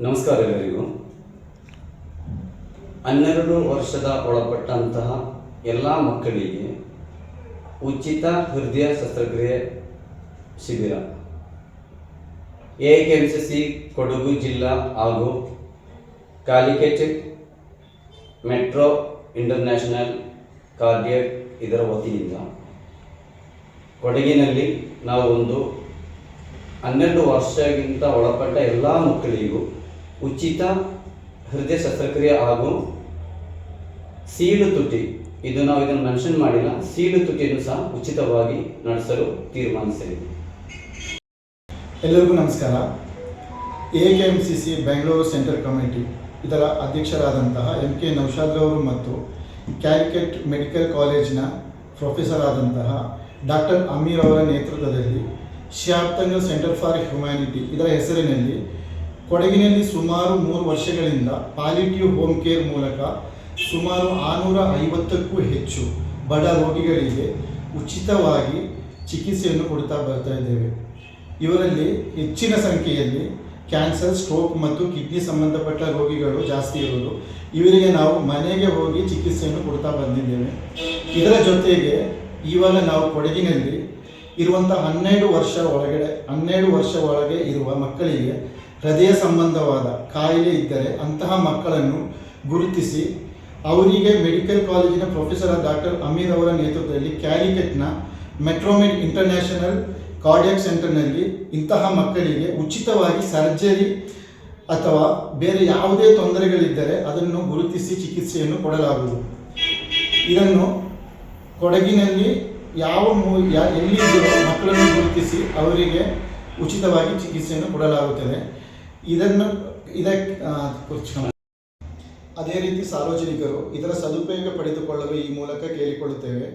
ನಮಸ್ಕಾರ ಎಲ್ಲರಿಗೂ. ಹನ್ನೆರಡು ವರ್ಷದ ಒಳಪಟ್ಟಂತಹ ಎಲ್ಲ ಮಕ್ಕಳಿಗೆ ಉಚಿತ ಹೃದಯ ಶಸ್ತ್ರಕ್ರಿಯೆ ಶಿಬಿರ. ಎ ಸಿ ಕೊಡಗು ಜಿಲ್ಲಾ ಹಾಗೂ ಕಾಲಿಕೆಟ್, ಮೆಟ್ರೋ, ಇಂಟರ್ನ್ಯಾಷನಲ್, ಕಾರ್ಡಿಯಕ್ ಇದರ ವತಿಯಿಂದ ಕೊಡಗಿನಲ್ಲಿ ನಾವು ಒಂದು ಹನ್ನೆರಡು ವರ್ಷಕ್ಕಿಂತ ಒಳಪಟ್ಟ ಎಲ್ಲ ಮಕ್ಕಳಿಗೂ ಉಚಿತ ಹೃದಯ ಶಸ್ತ್ರಕ್ರಿಯೆ ಹಾಗೂ ಸೀಳು ತುಟಿ. ಇದು ನಾವು ಇದನ್ನು ಮೆನ್ಷನ್ ಮಾಡಿಲ್ಲ. ಸೀಳು ತುಟಿಯನ್ನು ಸಹ ಉಚಿತವಾಗಿ ನಡೆಸಲು ತೀರ್ಮಾನಿಸಲಿ ಎಲ್ಲರಿಗೂ ನಮಸ್ಕಾರ. A K M C C Bengaluru centre committee ಇದರ ಅಧ್ಯಕ್ಷರಾದಂತಹ ಎಂ ಕೆ ನೌಶಾದ್ರವರು ಮತ್ತು ಕ್ಯಾಲಿಕೆಟ್ ಮೆಡಿಕಲ್ ಕಾಲೇಜಿನ ಪ್ರೊಫೆಸರ್ ಆದಂತಹ ಡಾಕ್ಟರ್ ಅಮೀರ್ ಅವರ ನೇತೃತ್ವದಲ್ಲಿ ಶಿಯಾಬ್ತಂಗಲ್ ಸೆಂಟರ್ ಫಾರ್ ಹ್ಯುಮ್ಯಾನಿಟಿ ಇದರ ಹೆಸರಿನಲ್ಲಿ ಕೊಡಗಿನಲ್ಲಿ ಸುಮಾರು ಮೂರು ವರ್ಷಗಳಿಂದ ಪಾಲಿಟಿವ್ ಹೋಮ್ ಕೇರ್ ಮೂಲಕ ಸುಮಾರು ಆರುನೂರ ಐವತ್ತಕ್ಕೂ ಹೆಚ್ಚು ಬಡ ರೋಗಿಗಳಿಗೆ ಉಚಿತವಾಗಿ ಚಿಕಿತ್ಸೆಯನ್ನು ಕೊಡ್ತಾ ಬರ್ತಾ ಇದ್ದೇವೆ. ಇವರಲ್ಲಿ ಹೆಚ್ಚಿನ ಸಂಖ್ಯೆಯಲ್ಲಿ ಕ್ಯಾನ್ಸರ್ ಸ್ಟ್ರೋಕ್ ಮತ್ತು ಕಿಡ್ನಿ ಸಂಬಂಧಪಟ್ಟ ರೋಗಿಗಳು ಜಾಸ್ತಿ ಇರೋದು ಇವರಿಗೆ ನಾವು ಮನೆಗೆ ಹೋಗಿ ಚಿಕಿತ್ಸೆಯನ್ನು ಕೊಡ್ತಾ ಬಂದಿದ್ದೇವೆ. ಇದರ ಜೊತೆಗೆ ಇವಾಗ ನಾವು ಕೊಡಗಿನಲ್ಲಿ ಇರುವಂಥ ಹನ್ನೆರಡು ವರ್ಷ ಒಳಗಡೆ, ಹನ್ನೆರಡು ವರ್ಷ ಒಳಗೆ ಇರುವ ಮಕ್ಕಳಿಗೆ ಹೃದಯ ಸಂಬಂಧವಾದ ಕಾಯಿಲೆ ಇದ್ದರೆ ಅಂತಹ ಮಕ್ಕಳನ್ನು ಗುರುತಿಸಿ ಅವರಿಗೆ ಮೆಡಿಕಲ್ ಕಾಲೇಜಿನ ಪ್ರೊಫೆಸರ್ ಡಾಕ್ಟರ್ ಅಮೀರ್ ಅವರ ನೇತೃತ್ವದಲ್ಲಿ ಕ್ಯಾಲಿಕೆಟ್ನ ಮೆಟ್ರೋಮೆಡ್ ಇಂಟರ್ನ್ಯಾಷನಲ್ ಕಾರ್ಡಿಯಾಕ್ ಸೆಂಟರ್ನಲ್ಲಿ ಇಂತಹ ಮಕ್ಕಳಿಗೆ ಉಚಿತವಾಗಿ ಸರ್ಜರಿ ಅಥವಾ ಬೇರೆ ಯಾವುದೇ ತೊಂದರೆಗಳಿದ್ದರೆ ಅದನ್ನು ಗುರುತಿಸಿ ಚಿಕಿತ್ಸೆಯನ್ನು ಕೊಡಲಾಗುವುದು. ಇದನ್ನು ಕೊಡಗಿನಲ್ಲಿ ಯಾವ ಮೂ ಎಲ್ಲಿದ್ದರೂ ಮಕ್ಕಳನ್ನು ಗುರುತಿಸಿ ಅವರಿಗೆ ಉಚಿತವಾಗಿ ಚಿಕಿತ್ಸೆಯನ್ನು ಕೊಡಲಾಗುತ್ತದೆ. ಇದನ್ನು, ಇದಕ್ಕೆ ಅದೇ ರೀತಿ ಸಾರ್ವಜನಿಕರು ಇದರ ಸದುಪಯೋಗ ಪಡೆದುಕೊಳ್ಳಲು ಈ ಮೂಲಕ ಕೇಳಿಕೊಳ್ಳುತ್ತೇವೆ.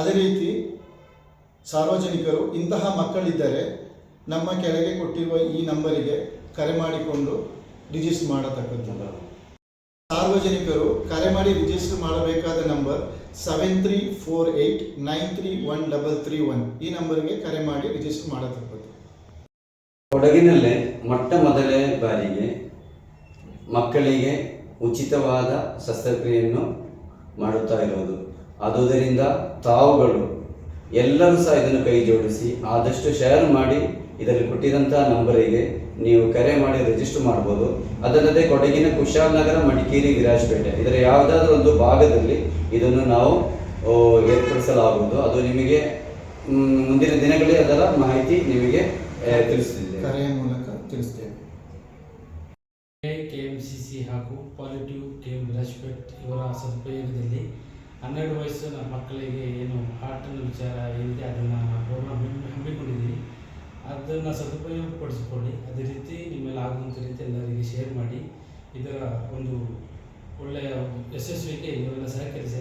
ಅದೇ ರೀತಿ ಸಾರ್ವಜನಿಕರು ಇಂತಹ ಮಕ್ಕಳಿದ್ದರೆ ನಮ್ಮ ಕೆಳಗೆ ಕೊಟ್ಟಿರುವ ಈ ನಂಬರಿಗೆ ಕರೆ ಮಾಡಿಕೊಂಡು ರಿಜಿಸ್ಟರ್ ಮಾಡತಕ್ಕಂಥದ್ದು. ಸಾರ್ವಜನಿಕರು ಕರೆ ಮಾಡಿ ರಿಜಿಸ್ಟರ್ ಮಾಡಬೇಕಾದ number seven three four eight nine three one double three one ಈ ನಂಬರ್ಗೆ ಕರೆ ಮಾಡಿ ರಿಜಿಸ್ಟರ್ ಮಾಡತಕ್ಕದ್ದು ಕೊಡಗಿನಲ್ಲೇ ಮೊಟ್ಟ ಮೊದಲನೇ ಬಾರಿಗೆ ಮಕ್ಕಳಿಗೆ ಉಚಿತವಾದ ಶಸ್ತ್ರಕ್ರಿಯೆಯನ್ನು ಮಾಡುತ್ತಾ ಇರೋದು ಆದುದರಿಂದ ತಾವುಗಳು ಎಲ್ಲರೂ ಸಹ ಇದನ್ನು ಕೈ ಜೋಡಿಸಿ ಆದಷ್ಟು ಶೇರ್ ಮಾಡಿ ಇದರಲ್ಲಿ ಕೊಟ್ಟಿದಂಥ ನಂಬರಿಗೆ ನೀವು ಕರೆ ಮಾಡಿ ರಿಜಿಸ್ಟರ್ ಮಾಡ್ಬೋದು. ಅದಲ್ಲದೆ ಕೊಡಗಿನ ಕುಶಾಲನಗರ ಮಡಿಕೇರಿ, ವಿರಾಜಪೇಟೆ ಇದರ ಯಾವುದಾದ್ರೂ ಒಂದು ಭಾಗದಲ್ಲಿ ಇದನ್ನು ನಾವು ಏರ್ಪಡಿಸಲಾಗುವುದು. ಅದು ನಿಮಗೆ ಮುಂದಿನ ದಿನಗಳಲ್ಲಿ ಅದರ ಮಾಹಿತಿ ನಿಮಗೆ ಆ, ತಿಳಿಸ್ತಿದ್ದೇವೆ ಕರೆಯ ಮೂಲಕ ತಿಳಿಸ್ತೇವೆ ಕೆ ಎಂ ಸಿ ಸಿ ಹಾಗೂ ಪಾಲಿಟಿವ್ ಕೆ ರೆಸ್ಪೆಕ್ಟ್ ಇವರ ಸದುಪಯೋಗದಲ್ಲಿ ಹನ್ನೆರಡು ವಯಸ್ಸಿನ ಮಕ್ಕಳಿಗೆ ಏನು ಹಾಟಿನ ವಿಚಾರ ಏನಿದೆ ಅದನ್ನು ಪ್ರೋಗ್ರಾಮ್ ಹಮ್ಮಿಕೊಂಡಿದ್ದೀವಿ ಅದನ್ನು ಸದುಪಯೋಗಪಡಿಸಿಕೊಳ್ಳಿ. ಅದೇ ರೀತಿ ನಿಮ್ಮೆಲ್ಲ ಆಗುವಂಥ ರೀತಿ ಎಲ್ಲರಿಗೆ ಶೇರ್ ಮಾಡಿ. ಇದರ ಒಂದು ಒಳ್ಳೆಯ ಯಶಸ್ವಿಗೆ ನೀವೆಲ್ಲ ಸಹಕರಿಸಿ